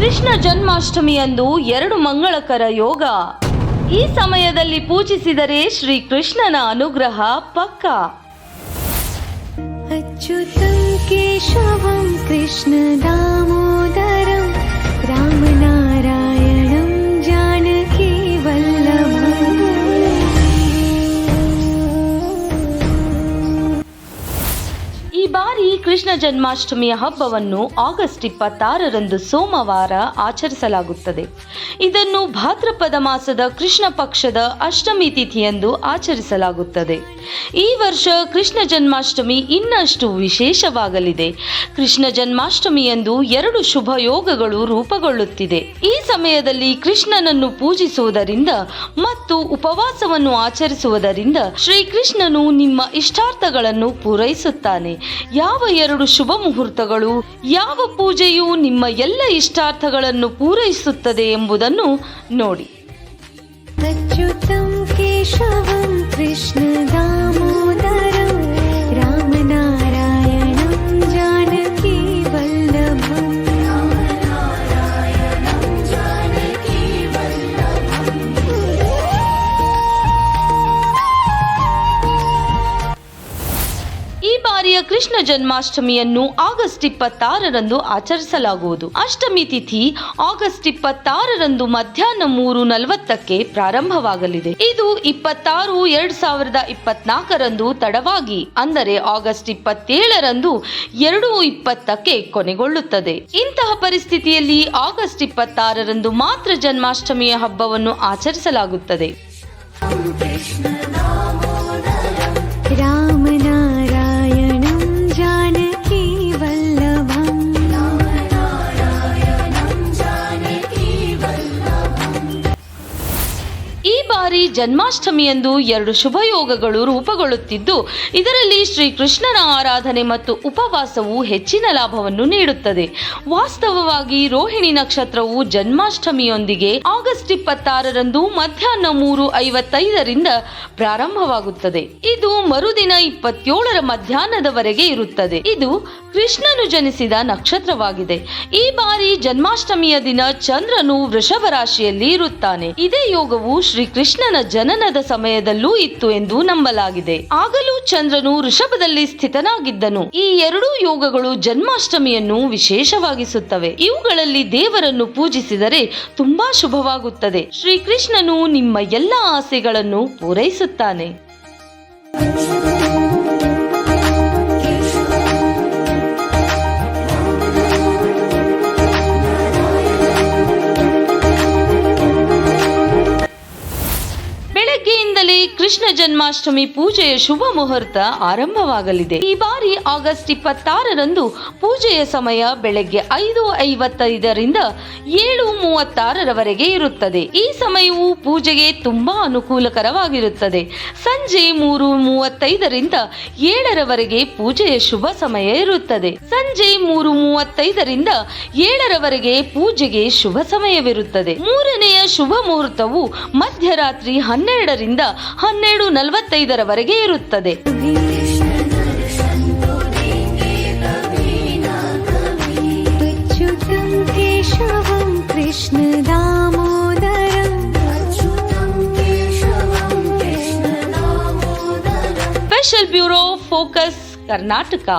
ಕೃಷ್ಣ ಜನ್ಮಾಷ್ಟಮಿಯಂದು ಎರಡು ಮಂಗಳಕರ ಯೋಗ ಈ ಸಮಯದಲ್ಲಿ ಪೂಜಿಸಿದರೆ ಶ್ರೀ ಕೃಷ್ಣನ ಅನುಗ್ರಹ ಪಕ್ಕ अच्युतं केशवं कृष्णदामोदरं ಬಾರಿ ಕೃಷ್ಣ ಜನ್ಮಾಷ್ಟಮಿಯ ಹಬ್ಬವನ್ನು ಆಗಸ್ಟ್ ಇಪ್ಪತ್ತಾರರಂದು ಸೋಮವಾರ ಆಚರಿಸಲಾಗುತ್ತದೆ. ಇದನ್ನು ಭಾದ್ರಪದ ಮಾಸದ ಕೃಷ್ಣ ಪಕ್ಷದ ಅಷ್ಟಮಿ ತಿಥಿಯಂದು ಆಚರಿಸಲಾಗುತ್ತದೆ. ಈ ವರ್ಷ ಕೃಷ್ಣ ಜನ್ಮಾಷ್ಟಮಿ ಇನ್ನಷ್ಟು ವಿಶೇಷವಾಗಲಿದೆ. ಕೃಷ್ಣ ಜನ್ಮಾಷ್ಟಮಿಯಂದು ಎರಡು ಶುಭ ಯೋಗಗಳು ರೂಪುಗೊಳ್ಳುತ್ತಿದೆ. ಈ ಸಮಯದಲ್ಲಿ ಕೃಷ್ಣನನ್ನು ಪೂಜಿಸುವುದರಿಂದ ಮತ್ತು ಉಪವಾಸವನ್ನು ಆಚರಿಸುವುದರಿಂದ ಶ್ರೀಕೃಷ್ಣನು ನಿಮ್ಮ ಇಷ್ಟಾರ್ಥಗಳನ್ನು ಪೂರೈಸುತ್ತಾನೆ. ಯಾವ ಎರಡು ಶುಭ ಮುಹೂರ್ತಗಳು ಯಾವ ಪೂಜೆಯು ನಿಮ್ಮ ಎಲ್ಲ ಇಷ್ಟಾರ್ಥಗಳನ್ನು ಪೂರೈಸುತ್ತದೆ ಎಂಬುದನ್ನು ನೋಡಿ. ಕೇಶವಂ ಕೃಷ್ಣದಾಮ ಬಾರಿಯ ಕೃಷ್ಣ ಜನ್ಮಾಷ್ಟಮಿಯನ್ನು ಆಗಸ್ಟ್ ಇಪ್ಪತ್ತಾರರಂದು ಆಚರಿಸಲಾಗುವುದು. ಅಷ್ಟಮಿ ತಿಥಿ ಆಗಸ್ಟ್ ಇಪ್ಪತ್ತಾರರಂದು ಮಧ್ಯಾಹ್ನ ಮೂರು ನಲವತ್ತಕ್ಕೆ ಪ್ರಾರಂಭವಾಗಲಿದೆ. ಇದು ಇಪ್ಪತ್ತಾರು ಎರಡ್ ಸಾವಿರದ ಇಪ್ಪತ್ನಾಲ್ಕರಂದು ತಡವಾಗಿ, ಅಂದರೆ ಆಗಸ್ಟ್ ಇಪ್ಪತ್ತೇಳರಂದು ಎರಡು ಇಪ್ಪತ್ತಕ್ಕೆ ಕೊನೆಗೊಳ್ಳುತ್ತದೆ. ಇಂತಹ ಪರಿಸ್ಥಿತಿಯಲ್ಲಿ ಆಗಸ್ಟ್ ಇಪ್ಪತ್ತಾರರಂದು ಮಾತ್ರ ಜನ್ಮಾಷ್ಟಮಿಯ ಹಬ್ಬವನ್ನು ಆಚರಿಸಲಾಗುತ್ತದೆ. ಜನ್ಮಾಷ್ಟಮಿಯಂದು ಎರಡು ಶುಭಯೋಗಗಳು ರೂಪುಗೊಳ್ಳುತ್ತಿದ್ದು, ಇದರಲ್ಲಿ ಶ್ರೀ ಕೃಷ್ಣನ ಆರಾಧನೆ ಮತ್ತು ಉಪವಾಸವು ಹೆಚ್ಚಿನ ಲಾಭವನ್ನು ನೀಡುತ್ತದೆ. ವಾಸ್ತವವಾಗಿ ರೋಹಿಣಿ ನಕ್ಷತ್ರವು ಜನ್ಮಾಷ್ಟಮಿಯೊಂದಿಗೆ ಆಗಸ್ಟ್ ಇಪ್ಪತ್ತಾರರಂದು ಮಧ್ಯಾಹ್ನ ಮೂರು ಐವತ್ತೈದರಿಂದ ಪ್ರಾರಂಭವಾಗುತ್ತದೆ. ಇದು ಮರುದಿನ ಇಪ್ಪತ್ತೇಳರ ಮಧ್ಯಾಹ್ನದವರೆಗೆ ಇರುತ್ತದೆ. ಇದು ಕೃಷ್ಣನು ಜನಿಸಿದ ನಕ್ಷತ್ರವಾಗಿದೆ. ಈ ಬಾರಿ ಜನ್ಮಾಷ್ಟಮಿಯ ದಿನ ಚಂದ್ರನು ವೃಷಭ ರಾಶಿಯಲ್ಲಿ ಇರುತ್ತಾನೆ. ಇದೇ ಯೋಗವು ಶ್ರೀ ಕೃಷ್ಣನ ಜನನದ ಸಮಯದಲ್ಲೂ ಇತ್ತು ಎಂದು ನಂಬಲಾಗಿದೆ. ಆಗಲೂ ಚಂದ್ರನು ಋಷಭದಲ್ಲಿ ಸ್ಥಿತನಾಗಿದ್ದನು. ಈ ಎರಡೂ ಯೋಗಗಳು ಜನ್ಮಾಷ್ಟಮಿಯನ್ನು ವಿಶೇಷವಾಗಿಸುತ್ತವೆ. ಇವುಗಳಲ್ಲಿ ದೇವರನ್ನು ಪೂಜಿಸಿದರೆ ತುಂಬಾ ಶುಭವಾಗುತ್ತದೆ. ಶ್ರೀಕೃಷ್ಣನು ನಿಮ್ಮ ಎಲ್ಲ ಆಸೆಗಳನ್ನು ಪೂರೈಸುತ್ತಾನೆ. ಕೃಷ್ಣ ಜನ್ಮಾಷ್ಟಮಿ ಪೂಜೆಯ ಶುಭ ಮುಹೂರ್ತ ಆರಂಭವಾಗಲಿದೆ. ಈ ಬಾರಿ ಆಗಸ್ಟ್ ಇಪ್ಪತ್ತಾರರಂದು ಪೂಜೆಯ ಸಮಯ ಬೆಳಗ್ಗೆ ಐದು ಐವತ್ತೈದರಿಂದ ಏಳು ಮೂವತ್ತಾರರವರೆಗೆ ಇರುತ್ತದೆ. ಈ ಸಮಯವು ಪೂಜೆಗೆ ತುಂಬಾ ಅನುಕೂಲಕರವಾಗಿರುತ್ತದೆ. ಸಂಜೆ ಮೂರು ಮೂವತ್ತೈದರಿಂದ ಏಳರವರೆಗೆ ಪೂಜೆಯ ಶುಭ ಸಮಯ ಇರುತ್ತದೆ. ಸಂಜೆ ಮೂರು ಮೂವತ್ತೈದರಿಂದ ಏಳರವರೆಗೆ ಪೂಜೆಗೆ ಶುಭ ಸಮಯವಿರುತ್ತದೆ. ಮೂರನೆಯ ಶುಭ ಮುಹೂರ್ತವು ಮಧ್ಯರಾತ್ರಿ ಹನ್ನೆರಡರಿಂದ ಹನ್ನೆರಡು ಹನ್ನೆರಡು ನಲವತ್ತೈದರವರೆಗೆ ಇರುತ್ತದೆ. Special bureau focus Karnataka